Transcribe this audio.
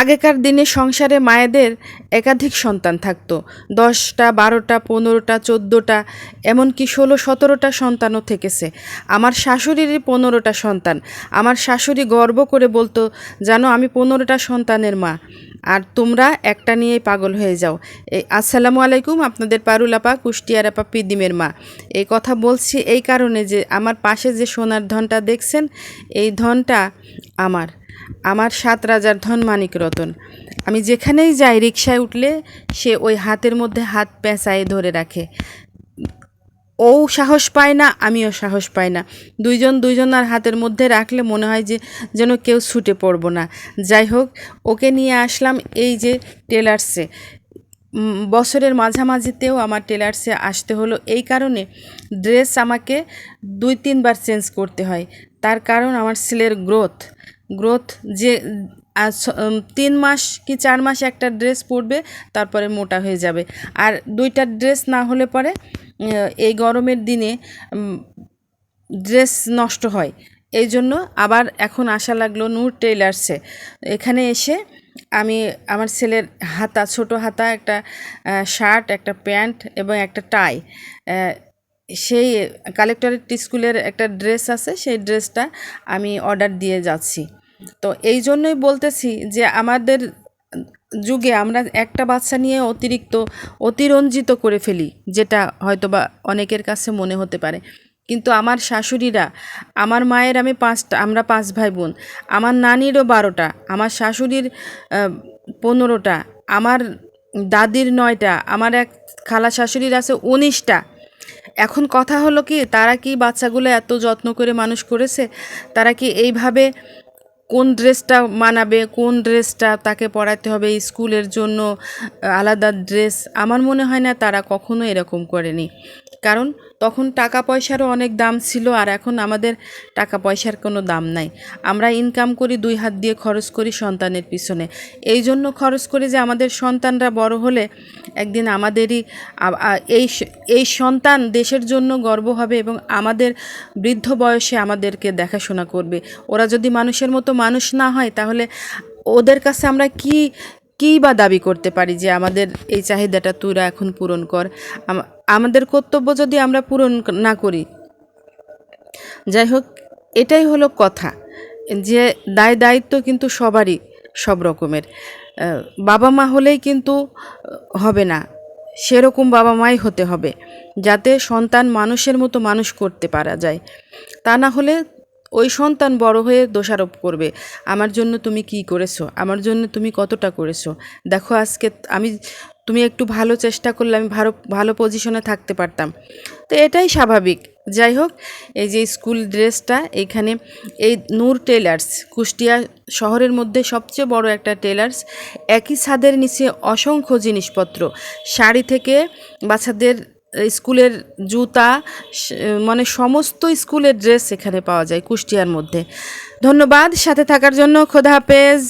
আগেকার দিনে সংসারে মায়েদের একাধিক সন্তান থাকতো। দশটা, বারোটা, পনেরোটা, চোদ্দোটা, এমনকি ষোলো, সতেরোটা সন্তানও থেকেছে। আমার শাশুড়িরই পনেরোটা সন্তান। আমার শাশুড়ি গর্ব করে বলতো, জানো, আমি পনেরোটা সন্তানের মা। আর তোমরা একটা নিয়েই পাগল হয়ে যাও। আসসালামু আলাইকুম, আপনাদের পারুল আপা, কুষ্টিয়ার আপা, পিদিমের মা। এই কথা বলছি এই কারণে যে আমার পাশে যে সোনার ধনটা দেখছেন, এই ধনটা আমার। আমার সাত রাজার ধন মানিক রতন আমি যেখানেই যাই রিক্সায় উঠলে সে ওই হাতের মধ্যে হাত পেঁচায় ধরে রাখে। ও সাহস পায় না, আমিও সাহস পাই না। দুইজন দুইজনার হাতের মধ্যে রাখলে মনে হয় যে, যেন কেউ ছুটে পড়ব না। যাই হোক, ওকে নিয়ে আসলাম এই যে টেলার্সে। বছরের মাঝামাঝিতেও আমার টেলার্সে আসতে হলো। এই কারণে ড্রেস আমাকে দুই তিনবার চেঞ্জ করতে হয়। তার কারণ আমার ছেলের গ্রোথ। গ্রোথ যে উম, তিন মাস কি চার মাস একটা ড্রেস পরবে তারপরে মোটা হয়ে যাবে। আর দুইটা ড্রেস না হলে পরে এই গরমের দিনে ড্রেস নষ্ট হয়। এই জন্য আবার এখন আসা লাগল নূর টেইলার্সে। এখানে এসে আমি আমার ছেলের হাতা ছোট হাতা একটা শার্ট একটা প্যান্ট এবং একটা টাই সেই কালেক্টরেট স্কুলের একটা ড্রেস আছে সেই ড্রেসটা আমি অর্ডার দিয়ে যাচ্ছি। তো এই জন্যই বলতেছি যে আমাদের যুগে আমরা একটা বাচ্চা নিয়ে অতিরিক্ত অতিরঞ্জিত করে ফেলি, যেটা হয়তো বা অনেকের কাছে মনে হতে পারে। কিন্তু আমার শাশুড়িরা, আমার মায়ের আমি পাঁচটা, আমরা পাঁচ ভাই বোন আমার নানিরও বারোটা, আমার শাশুড়ির পনেরোটা, আমার দাদির নয়টা, আমার এক খালা শাশুড়ির আছে উনিশটা। এখন কথা হলো কি, তারা কি বাচ্চাগুলো এত যত্ন করে মানুষ করেছে? তারা কি এইভাবে কোন ড্রেসটা মানাবে, কোন ড্রেসটা তাকে পরাতে হবে স্কুলের জন্য আলাদা ড্রেস, আমার মনে হয় না তারা কখনো এরকম করেনি। কারণ তখন টাকা পয়সারও অনেক দাম ছিল আর এখন আমাদের টাকা পয়সার কোনো দাম নাই। আমরা ইনকাম করি, দুই হাত দিয়ে খরচ করি সন্তানের পিছনে। এই জন্য খরচ করি যে আমাদের সন্তানরা বড় হলে একদিন আমাদেরই এই এই সন্তান দেশের জন্য গর্ব হবে এবং আমাদের বৃদ্ধ বয়সে আমাদেরকে দেখাশোনা করবে। ওরা যদি মানুষের মতো মানুষ না হয় তাহলে ওদের কাছে আমরা কি কী বা দাবি করতে পারি যে আমাদের এই চাহিদাটা তোরা এখন পূরণ কর। আমাদের কর্তব্য যদি আমরা পূরণ না করি, যাই হোক, এটাই হলো কথা। যে দায় দায়িত্ব কিন্তু সবারই সব রকমের। বাবা মা হলেই কিন্তু হবে না। সেরকম বাবা মাই হতে হবে, যাতে সন্তান মানুষের মতো মানুষ করতে পারা যায়। তা না হলে ওই সন্তান বড় হয়ে দোষারোপ করবে। আমার জন্য তুমি কি করেছ? আমার জন্য তুমি কতটা করেছ? দেখো আজকে আমি, তুমি একটু ভালো চেষ্টা করলে আমি ভালো ভালো পজিশনে থাকতে পারতাম। তো এটাই স্বাভাবিক। যাই হোক, এই যে স্কুল ড্রেসটা, এখানে এই নূর টেলার্স কুষ্টিয়া শহরের মধ্যে সবচেয়ে বড় একটা টেলার্স একই ছাদের নিচে অসংখ্য জিনিসপত্র। শাড়ি থেকে বাচ্চাদের স্কুলের জুতা মানে সমস্ত স্কুলের ড্রেস এখানে পাওয়া যায় কুষ্টিয়ার মধ্যে। ধন্যবাদ, সাথে থাকার জন্য, খোদা হাফেজ।